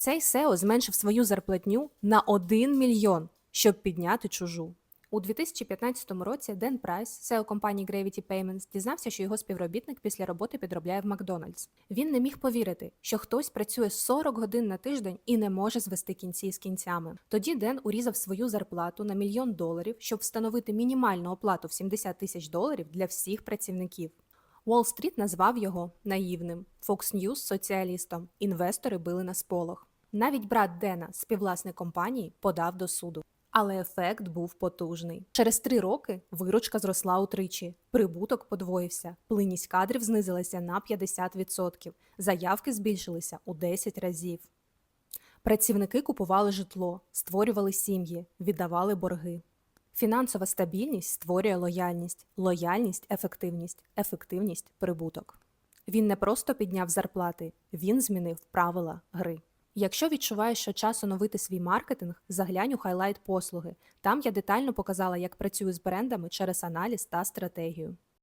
Цей SEO зменшив свою зарплатню на 1 мільйон, щоб підняти чужу. У 2015 році Ден Прайс, SEO компанії Gravity Payments, дізнався, що його співробітник після роботи підробляє в Макдональдс. Він не міг повірити, що хтось працює 40 годин на тиждень і не може звести кінці з кінцями. Тоді Ден урізав свою зарплату на мільйон доларів, щоб встановити мінімальну оплату в 70 тисяч доларів для всіх працівників. Уолл-стріт назвав його наївним, Fox News – соціалістом. Інвестори били на сполох. Навіть брат Дена, співвласник компанії, подав до суду. Але ефект був потужний. Через три роки виручка зросла утричі, прибуток подвоївся, плинність кадрів знизилася на 50%, заявки збільшилися у 10 разів. Працівники купували житло, створювали сім'ї, віддавали борги. Фінансова стабільність створює лояльність, лояльність ефективність, ефективність прибуток. Він не просто підняв зарплати, він змінив правила гри. Якщо відчуваєш, що час оновити свій маркетинг, заглянь у хайлайт послуги. Там я детально показала, як працюю з брендами через аналіз та стратегію.